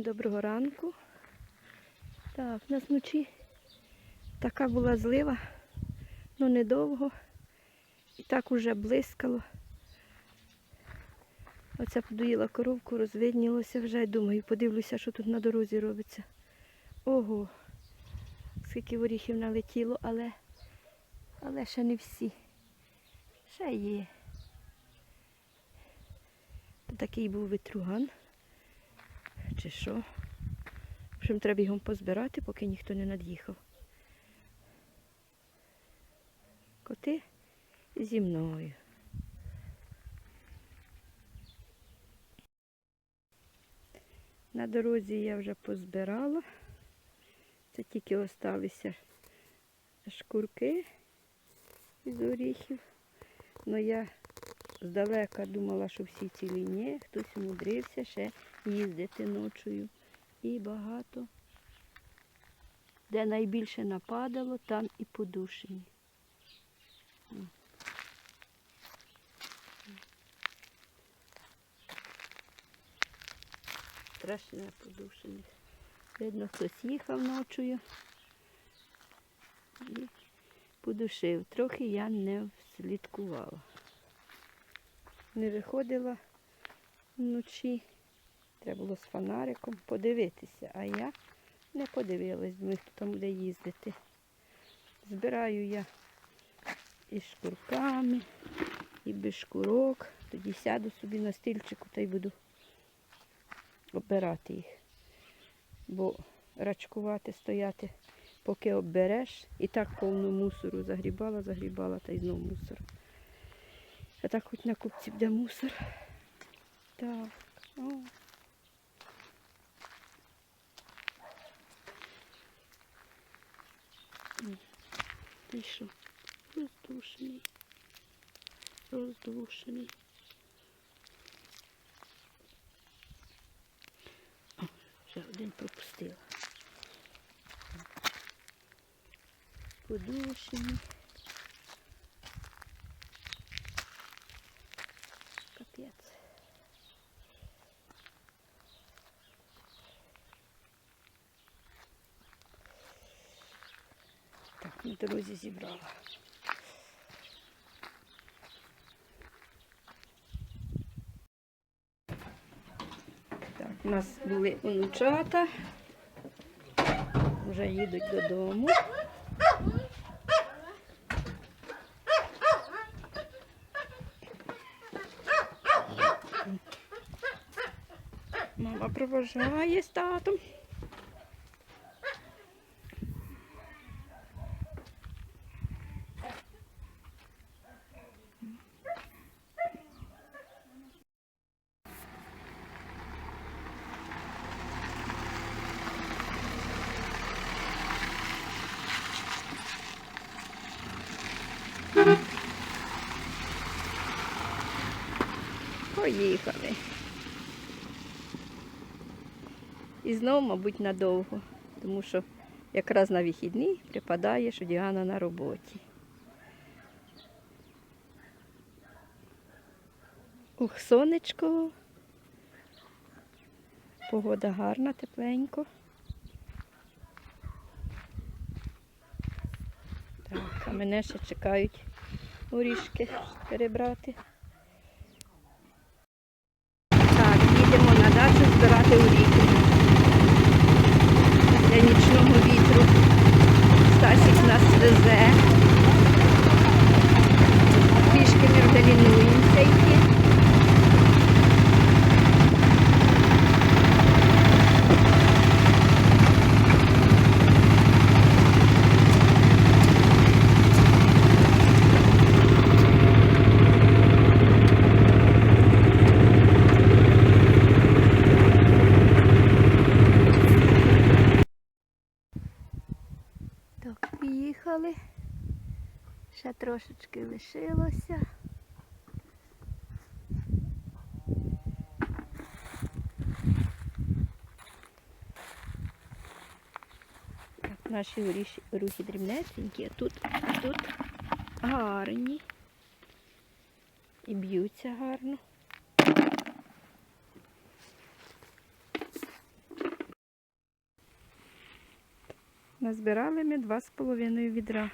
Доброго ранку. Так, у нас вночі така була злива, ну недовго. І так уже блискало. Оце подоїла коровку, розвиднілося вже. Думаю, подивлюся, що тут на дорозі робиться. Ого, скільки горіхів налетіло, але, але ще не всі. Ще є. Такий був витруган. Чи що? В общем, треба його позбирати, поки ніхто не над'їхав. Коти зі мною. На дорозі я вже позбирала. Це тільки осталися шкурки з оріхів. Но я здалека думала, що всі цілі ні. Хтось умудрився ще їздити ночою. І багато. Де найбільше нападало, там і подушені. Страшне подушених. Видно, хтось їхав ночою і подушив. Трохи я не слідкувала. Не виходила вночі. Треба було з фонариком подивитися, а я не подивилась, хто там буде їздити. Збираю я із шкурками, і без шкурок. Тоді сяду собі на стільчику та й буду обирати їх. Бо рачкувати, стояти, поки оббереш, і так повну мусору загрібала, загрібала та й знову мусор. А так хоч на купці буде мусор. Так. О. Ти що? Роздушений. Роздушений. О, вже один пропустила. Подушений. Капець. Так, на дорозі зібрала. Так, у нас були онучата. Вже їдуть додому. Мама проважає з татом. Поїхали. І знову, мабуть, надовго, тому що якраз на вихідні припадає, що Діана на роботі. Ух, сонечко. Погода гарна, тепленько. Так, а мене ще чекають горішки перебрати. Так, їдемо збирати у ріки. Для нічного вітру. Стасік нас везе. Трішки ми вдалінуємося йти. трошечки лишилося. Так, Наші рухи дрібнесенькі, тут, а тут гарні і б'ються гарно. Назбирали ми два з половиною відра.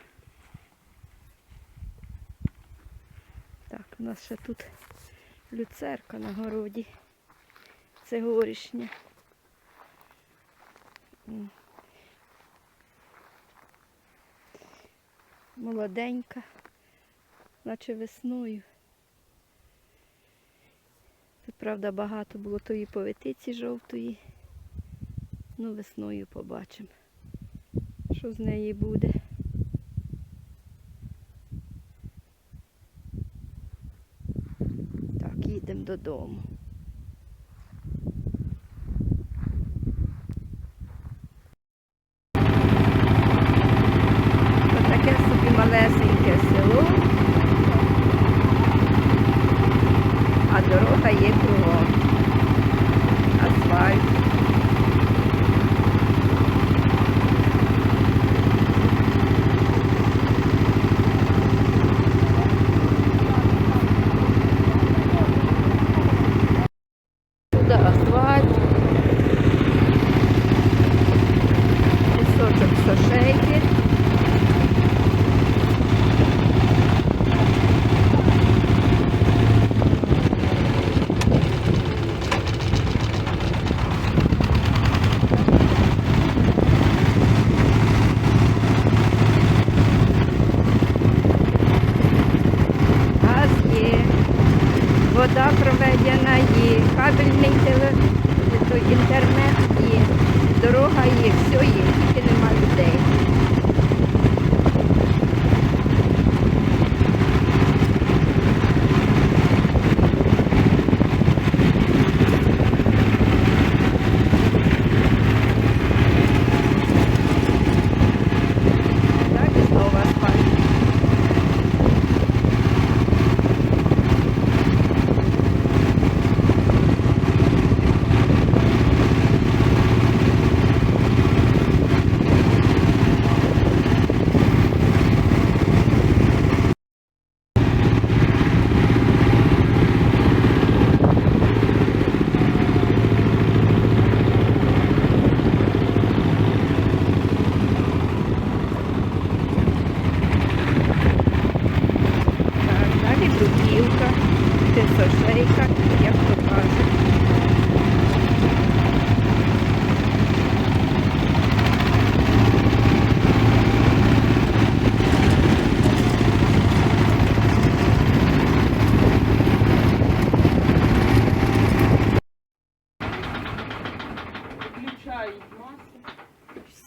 Нас ще тут люцерка на городі. Це горішня. Молоденька, наче весною. Тут, правда, багато було тої повитиці жовтої. Ну, весною побачимо, що з неї буде. Так, їдемо додому.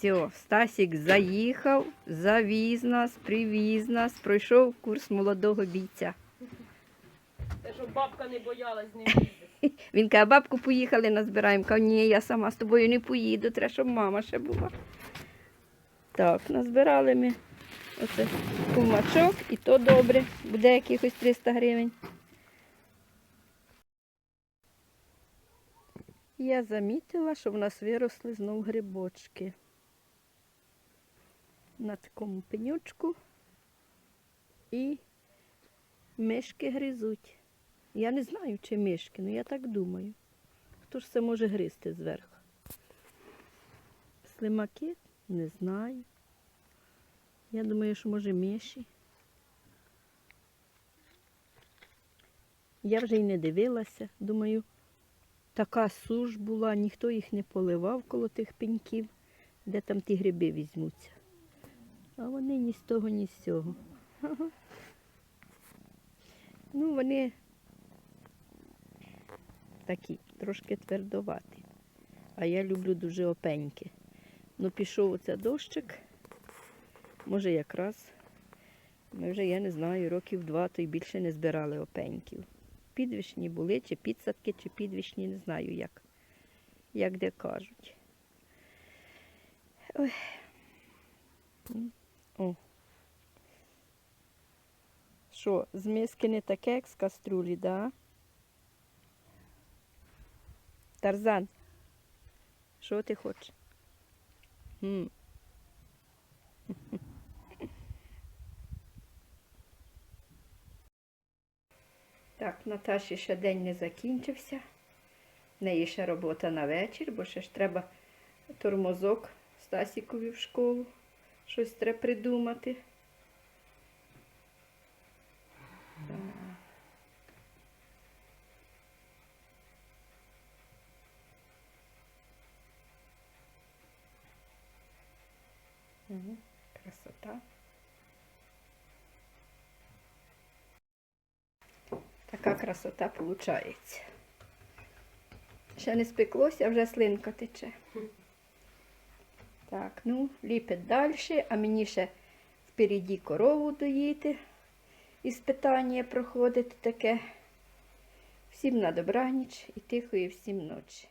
Все, Стасік заїхав, завіз нас, привіз нас, пройшов курс молодого бійця. Те, щоб бабка не боялась не їздити. Він каже, бабку поїхали, назбираємо. Каже, ні, я сама з тобою не поїду, треба, щоб мама ще була. Так, назбирали ми оце кумачок, і то добре, буде якихось 300 гривень. Я замітила, що в нас виросли знов грибочки. На такому пенючку і мишки гризуть. Я не знаю, чи мишки, але я так думаю. Хто ж це може гризти зверху? Слимаки? Не знаю. Я думаю, що може миші. Я вже й не дивилася. Думаю, така суш була, ніхто їх не поливав коло тих пеньків, де там ті гриби візьмуться. А вони ні з того, ні з цього. Ну, вони такі, трошки твердоваті. А я люблю дуже опеньки. Ну, пішов оце дощик. Може, якраз. Ми вже, я не знаю, років два, то й більше не збирали опеньків. Підвішні були, чи підсадки, чи підвішні, не знаю як. Як де кажуть. Ой. Що, з миски не таке, як з каструлі, да? Тарзан. Що ти хочеш? М. Так, Наташі ще день не закінчився. В неї ще робота на вечір, бо ще ж треба тормозок Стасікові в школу. Щось треба придумати. Красота. Така красота виходить. Ще не спеклося, вже слинка тече. Так, ну, ліпить далі, а мені ще впереді корову доїти. Іспитання проходить таке. Всім на добраніч і тихої всім ночі.